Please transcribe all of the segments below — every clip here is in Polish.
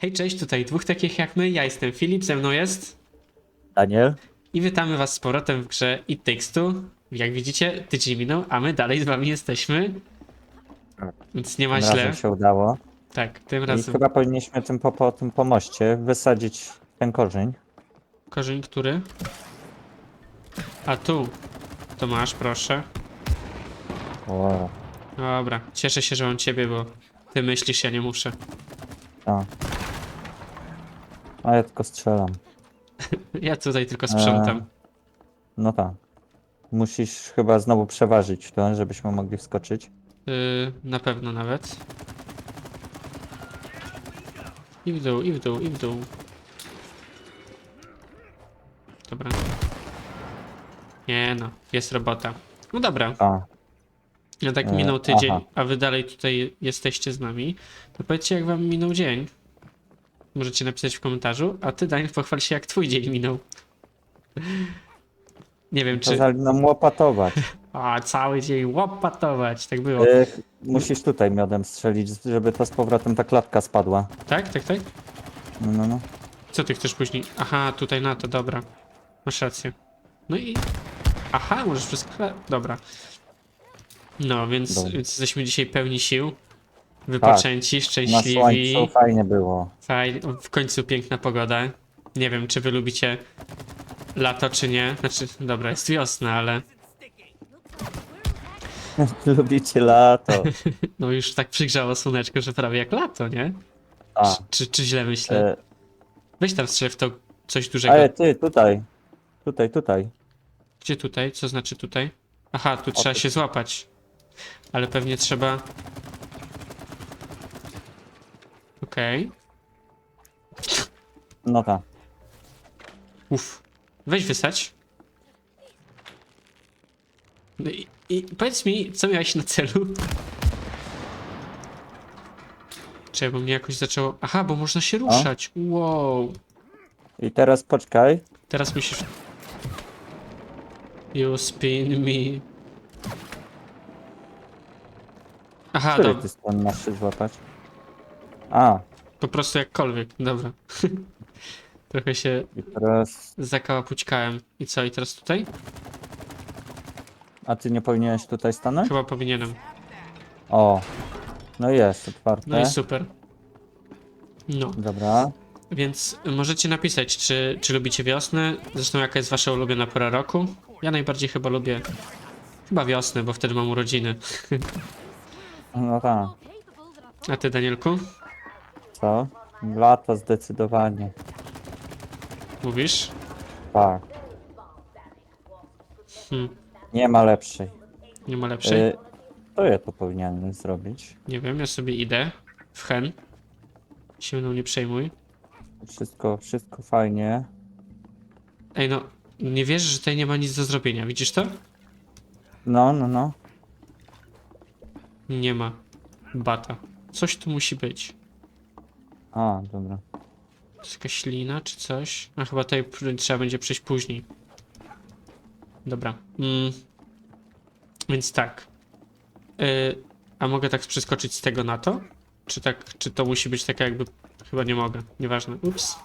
Hej, cześć, tutaj dwóch takich jak my. Ja jestem Filip, ze mną jest. Daniel? I witamy was z powrotem w grze It Takes Two. Jak widzicie, tydzień minął, a my dalej z wami jesteśmy. Więc nie ma Tym źle. razem się udało. Tak, tym I razem. chyba powinniśmy tym po, po tym pomoście wysadzić ten korzeń. Korzeń, który? A tu. To masz, proszę. O, Dobra, cieszę się, że mam ciebie, bo ty myślisz, ja nie muszę. tak. A ja tylko strzelam. Ja tutaj tylko sprzątam. No tak. Musisz chyba znowu przeważyć to, żebyśmy mogli wskoczyć. Yy, na pewno nawet. I w dół, i w dół, i w dół. Dobra. Nie no, jest robota. No dobra, A, no tak E, minął tydzień, aha. a wy dalej tutaj jesteście z nami. To powiedzcie jak wam minął dzień. Możecie napisać w komentarzu, a ty Daniel pochwal się jak twój dzień minął. Nie wiem czy... kazali nam łopatować. A, cały dzień łopatować, tak było. E, musisz tutaj miodem strzelić, żeby to z powrotem ta klatka spadła. Tak, tak, tak? No, no, no. Co ty chcesz później? Aha, tutaj na to, dobra. Masz rację. No i... Aha, możesz wszystko... Dobra. No, więc, Dobra. więc jesteśmy dzisiaj pełni sił. Wypoczęci, Na szczęśliwi. słońcu fajnie było. Fajnie. W końcu piękna pogoda. Nie wiem, czy wy lubicie lato, czy nie. Znaczy, dobra, jest wiosna, ale Lubicie lato. no już tak przygrzało słoneczko, że prawie jak lato, nie? A, Czy, czy, czy źle myślę? e, Weź tam strzel w to coś dużego. ale ty, tutaj. Tutaj, tutaj. Gdzie tutaj? Co znaczy tutaj? Aha, tu trzeba się złapać. Ale pewnie trzeba... Okej. No tak. Uff. Weź wysać. No i, I powiedz mi, co miałeś na celu? Czekaj, bo mnie jakoś zaczęło... Aha, bo można się ruszać. Wow. I teraz poczekaj. Teraz musisz... You spin me. Aha, Który dobra. ty stron masz się złapać? A, Po prostu jakkolwiek, dobra. Trochę się i teraz... zakałapućkałem. I co, i teraz tutaj? A ty nie powinieneś tutaj stanąć? Chyba powinienem. O. No jest, otwarte. No i super. No, Dobra. więc możecie napisać, czy, czy lubicie wiosnę. Zresztą jaka jest wasza ulubiona pora roku. Ja najbardziej chyba lubię chyba wiosnę, bo wtedy mam urodziny. No tak. A ty, Danielku? Co? Lato zdecydowanie. Mówisz? Tak. Hmm, Nie ma lepszej. nie ma lepszej? Y, to ja to powinienem zrobić. Nie wiem, ja sobie idę w hen. Się mną nie przejmuj. Wszystko, wszystko fajnie. Ej no, nie wierzę, że tutaj nie ma nic do zrobienia. Widzisz to? No, no, no. Nie ma. Bata. Coś tu musi być. A, dobra. To jest jakaś lina czy coś? A chyba tutaj trzeba będzie przejść później. Dobra. Mm. Więc tak. Y, a mogę tak przeskoczyć z tego na to? Czy tak, czy to musi być taka jakby... Chyba nie mogę. Nieważne. Ups.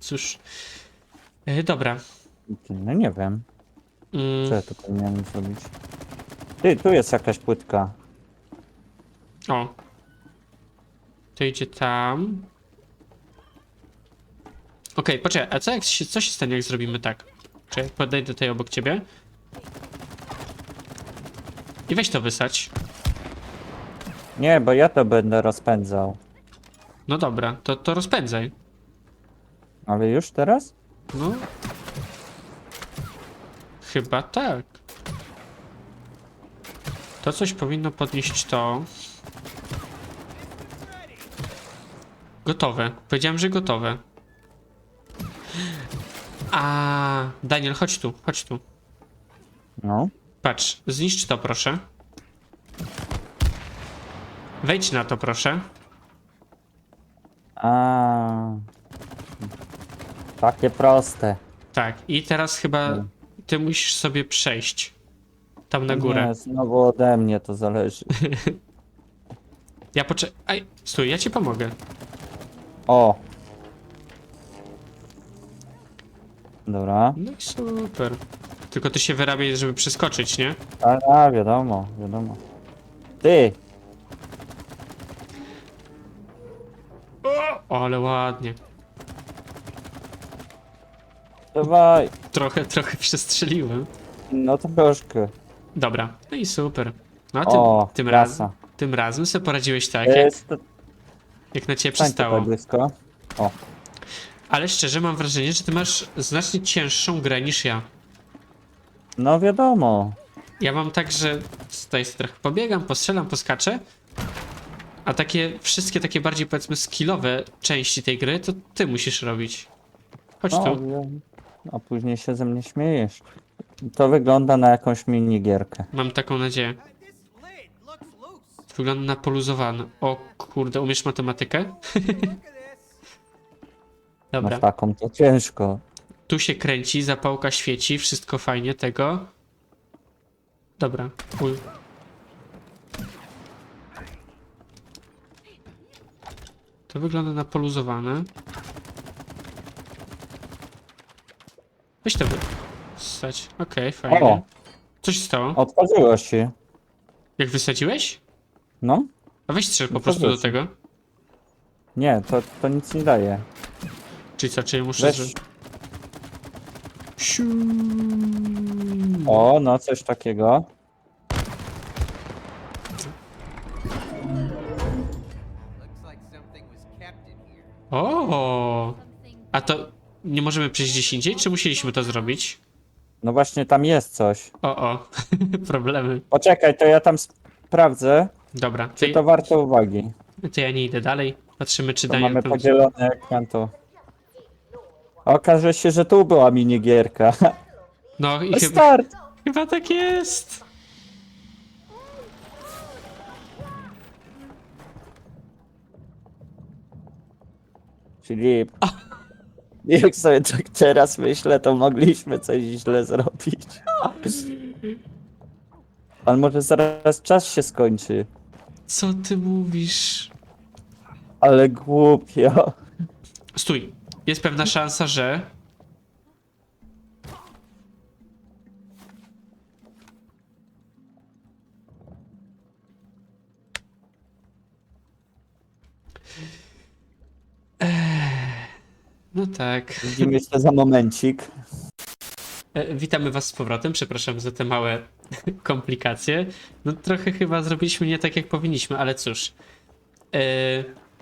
Cóż. Y, dobra. No nie wiem. Mm. Co ja to powinienem zrobić? Ty, tu jest jakaś płytka. O. To idzie tam. Okej, poczekaj, a co, jak się, co się stanie, jak zrobimy tak? Czekaj, podejdę tutaj obok ciebie. I weź to wysać. Nie, bo ja to będę rozpędzał. No dobra, to, to rozpędzaj. Ale już teraz? No. Chyba tak. To coś powinno podnieść to. Gotowe. Powiedziałem, że gotowe. A, Daniel, chodź tu, chodź tu. No. Patrz, zniszcz to, proszę. Wejdź na to, proszę. A. Takie proste. Tak, i teraz chyba ty musisz sobie przejść. Tam na górę. Nie, znowu ode mnie to zależy. Ja poczekaj. Stój, ja ci pomogę. O! Dobra. No i super. Tylko ty się wyrabiaj, żeby przeskoczyć, nie? A, a wiadomo, wiadomo. Ty! O, ale ładnie. Dawaj! Trochę, trochę przestrzeliłem. No troszkę. Dobra, no i super. No a tym, O, tym, klasa. razem, tym razem sobie poradziłeś tak, jak, Jest jak na ciebie przystało. blisko. O, Ale szczerze mam wrażenie, że ty masz znacznie cięższą grę niż ja. no wiadomo. Ja mam tak, że tutaj sobie trochę pobiegam, postrzelam, poskaczę. A takie wszystkie takie bardziej powiedzmy skillowe części tej gry, to ty musisz robić. Chodź No, tu. wiem. a później się ze mnie śmiejesz. To wygląda na jakąś minigierkę. Mam taką nadzieję. Wygląda na poluzowane. O kurde, umiesz matematykę? Dobra. Masz taką, to ciężko. Tu się kręci, zapałka świeci, wszystko fajnie tego. Dobra. To wygląda na poluzowane. Weź to wy... Stać. Okej, fajnie. O! Co się stało? Otworzyło się. Jak wysadziłeś? No? A weź strzel po No to prostu do tego. Nie, to, to nic nie daje. Czyli co, czyli muszę... Weź. zro- Siu. O, no coś takiego. Looks like something was kept in here. O, a to nie możemy przejść gdzieś indziej, czy musieliśmy to zrobić? No właśnie tam jest coś. O, o, problemy. Poczekaj, to ja tam sprawdzę, Dobra, to, czy to warto uwagi. to ja nie idę dalej. Patrzymy, czy To dają mamy tam... podzielony ekran, to... Okaże się, że tu była minigierka. No i chyba, Start! chyba tak jest. Czyli... Jak sobie tak teraz myślę, to mogliśmy coś źle zrobić. Ale może zaraz czas się skończy. Co ty mówisz? Ale głupio. Stój, jest pewna szansa, że... No tak. Widzimy się za momencik. E, Witamy Was z powrotem. Przepraszam za te małe komplikacje. No trochę chyba zrobiliśmy nie tak jak powinniśmy, ale cóż. E,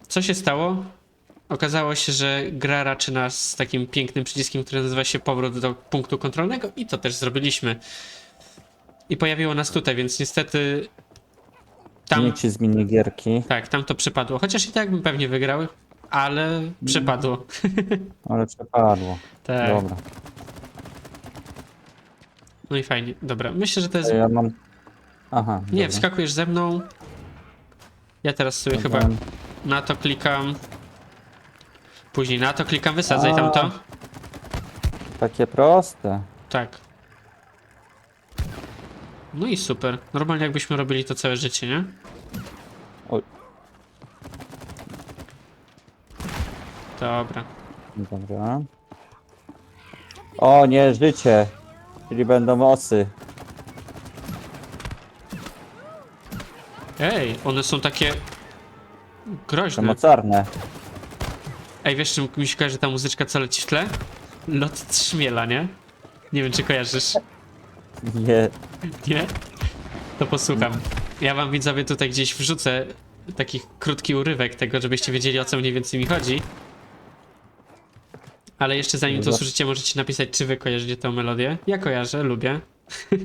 Co się stało? Okazało się, że gra raczy nas z takim pięknym przyciskiem, który nazywa się powrót do punktu kontrolnego i to też zrobiliśmy. I pojawiło nas tutaj, więc niestety tam, Nie ci z minigierki, tak, tam to przepadło. Chociaż i tak bym pewnie wygrał, ale przepadło. ale przepadło. Tak. Dobra. No i fajnie. Dobra, myślę, że to jest ja mam... Aha. Nie, dobra. wskakujesz ze mną. Ja teraz sobie chyba Dobra. na to klikam. Później na to klikam, wysadzaj A. tamto. Takie proste. Tak. No i super. Normalnie jakbyśmy robili to całe życie, nie? Oj. Dobra. Dobra. O nie, życie. Czyli będą osy. Ej, one są takie groźne. Mocarne. Ej, wiesz czym mi się kojarzy ta muzyczka, co leci w tle? Lot trzmiela, nie? Nie wiem, czy kojarzysz. Nie. Nie? To posłucham. Ja wam widzowie tutaj gdzieś wrzucę taki krótki urywek tego, żebyście wiedzieli o co mniej więcej mi chodzi. Ale jeszcze zanim to Dobra. usłyszycie, możecie napisać, czy wy kojarzycie tę melodię. Ja kojarzę, lubię.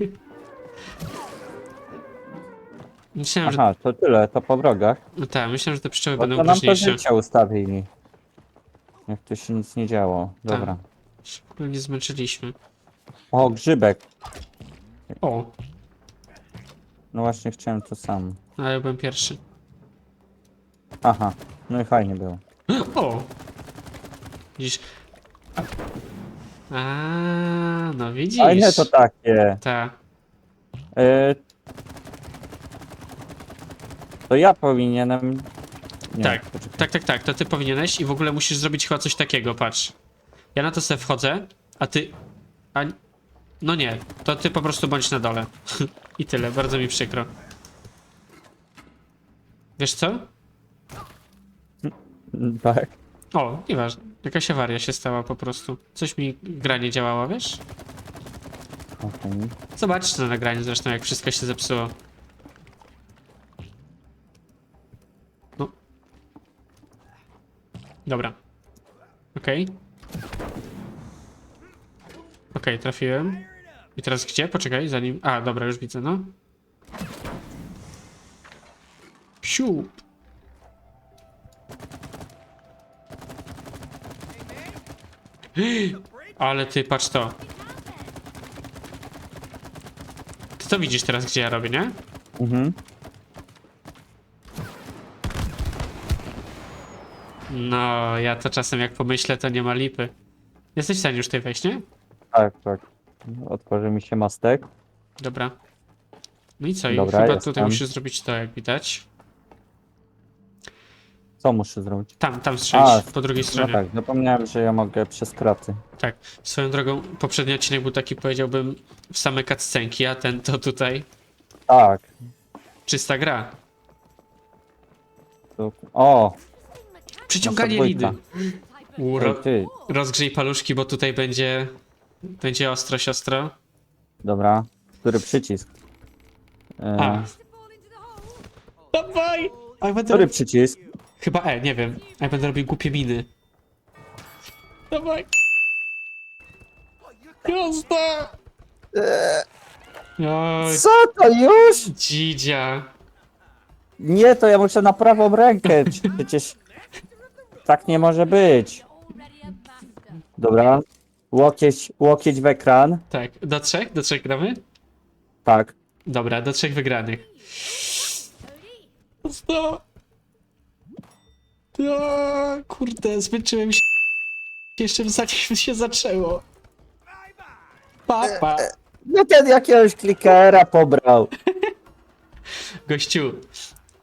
myślałem, że... Aha, to tyle, to po wrogach. No tak, myślałem, że te pszczoły Bo będą nam to groźniejsze. życie ustawili. Jak to się nic nie działo. Dobra. Się w ogóle nie zmęczyliśmy. O, grzybek. O, No właśnie chciałem to sam. ale ja byłem pierwszy. Aha, no i fajnie było. O! Widzisz? A, no widzisz. A nie to takie. Ta. E, to ja powinienem. Nie, tak, poczekaj. tak, tak, tak, to ty powinieneś i w ogóle musisz zrobić chyba coś takiego, patrz. Ja na to sobie wchodzę, a ty... A... No nie, to ty po prostu bądź na dole. I tyle, bardzo mi przykro. Wiesz co? Mm, Tak. O, nieważne. Jakaś awaria się stała po prostu. Coś mi gra nie działała, wiesz? Okej. Zobaczysz na nagraniu zresztą, jak wszystko się zepsuło. No. Dobra. Okej. Okej, trafiłem. I teraz gdzie? Poczekaj, zanim... A, dobra, już widzę, no. Psiu. Ale ty, patrz to. Ty to widzisz teraz, gdzie ja robię, nie? Mhm. No, ja to czasem jak pomyślę, to nie ma lipy. Jesteś w stanie już tutaj wejść, nie? Tak, tak. Otworzy mi się mastek. Dobra. No i co? I Dobra, chyba jestem. tutaj musisz zrobić to, jak widać. Co muszę zrobić? Tam, tam strzelić, A, po drugiej No stronie. tak, zapomniałem, że ja mogę przez kraty. Tak. Swoją drogą, poprzedni odcinek był taki, powiedziałbym, w same cutscenki, a ten to tutaj Tak. czysta gra. To... O! Przyciąganie Nasza lidy. dwójka. U, Ej, ro ty. rozgrzej paluszki, bo tutaj będzie... Będzie ostro, siostro. Dobra. Który przycisk? E, A. Dawaj! A ja będę... który przycisk? Chyba E, nie wiem. A ja będę robił głupie miny. Dawaj. Jazda! Oj, Co to już? dzidzia. Nie, to ja muszę na prawą rękę. Przecież tak nie może być. Dobra. Łokieć, łokieć w ekran. Tak, do trzech? Do trzech gramy? Tak. Dobra, do trzech wygranych. Jazda! Ja, kurde, zmęczyłem się jeszcze zanim się zaczęło. Papa. No ten jakiegoś klikera pobrał. Gościu,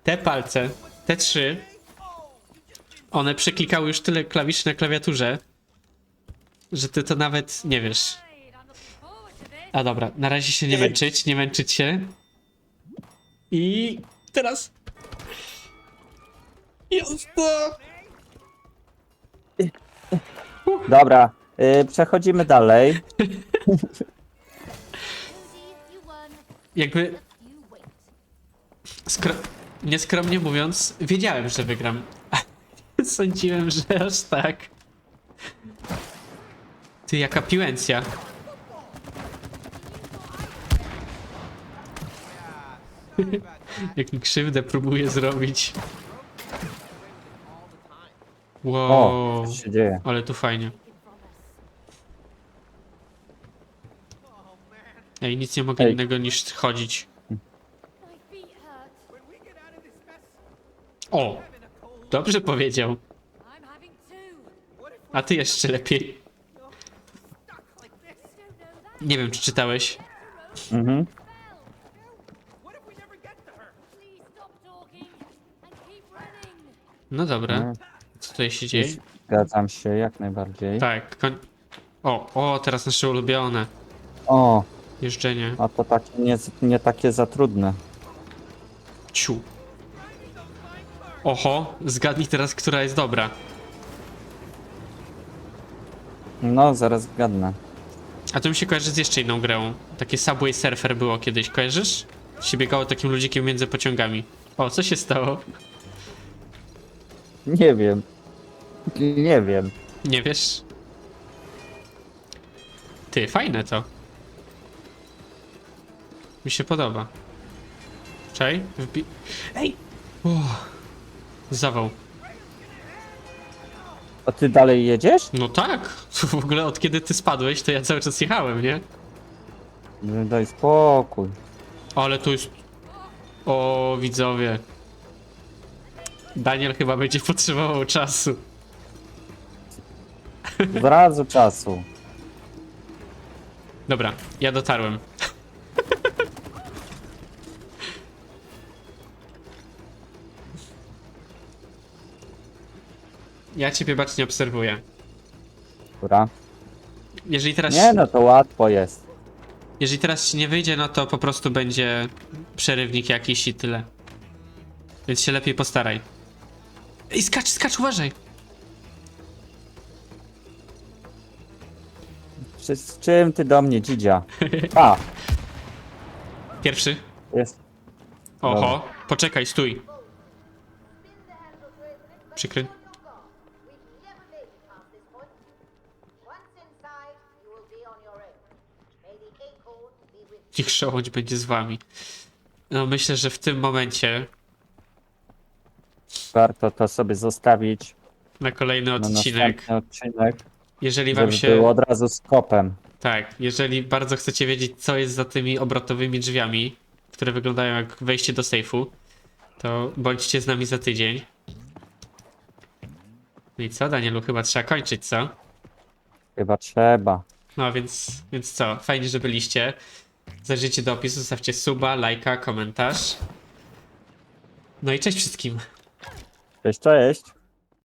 te palce, te trzy, one przeklikały już tyle klawiszy na klawiaturze, że ty to nawet nie wiesz. A dobra, na razie się nie męczyć, nie męczyć się. I teraz. Jasno! Dobra. Y, przechodzimy dalej. Jakby skro... nieskromnie mówiąc, wiedziałem, że wygram. Sądziłem, że aż tak. Ty, jaka piłęcja. Jak mi krzywdę próbuje zrobić. O, Wow, co się dzieje? ale tu fajnie. Ej, nic nie mogę Ej. innego niż chodzić. O, dobrze powiedział. A ty jeszcze lepiej. Nie wiem, czy czytałeś. Mhm. No dobra. Co tutaj się dzieje? Zgadzam się, jak najbardziej. Tak, koń... O, o, teraz nasze ulubione. O, Jeżdżenie. a to takie nie, nie takie za trudne. Ciu. Oho, zgadnij teraz, która jest dobra. No, zaraz zgadnę. A to mi się kojarzy z jeszcze inną grą. Takie Subway Surfer było kiedyś, kojarzysz? Się biegało takim ludzikiem między pociągami. O, co się stało? Nie wiem. Nie wiem. Nie wiesz? Ty, fajne to. Mi się podoba. Czaj? Wbi... Ej! Uff. Zawał. A ty dalej jedziesz? No tak! W ogóle od kiedy ty spadłeś, to ja cały czas jechałem, nie? No, Daj spokój. Ale tu jest... O, widzowie. Daniel chyba będzie potrzebował czasu. Od razu czasu. Dobra, ja dotarłem. Ja ciebie bacznie obserwuję. Dobra. Jeżeli teraz, Nie no, to łatwo jest. jeżeli teraz ci nie wyjdzie, no to po prostu będzie przerywnik jakiś i tyle. Więc się lepiej postaraj. Ej, skacz, skacz, uważaj! Czy, z czym ty do mnie, dzidzia? A, Pierwszy. jest. Oho, poczekaj, stój. Przykry. Niech przechodź będzie z wami. No myślę, że w tym momencie Warto to sobie zostawić na kolejny na odcinek, następny odcinek, jeżeli wam żeby się... było od razu z kopem. Tak, jeżeli bardzo chcecie wiedzieć, co jest za tymi obrotowymi drzwiami, które wyglądają jak wejście do sejfu, to bądźcie z nami za tydzień. No i co, Danielu, chyba trzeba kończyć, co? Chyba trzeba. No więc, więc co, fajnie, że byliście. Zajrzyjcie do opisu, zostawcie suba, lajka, komentarz. No i cześć wszystkim. Cześć, cześć.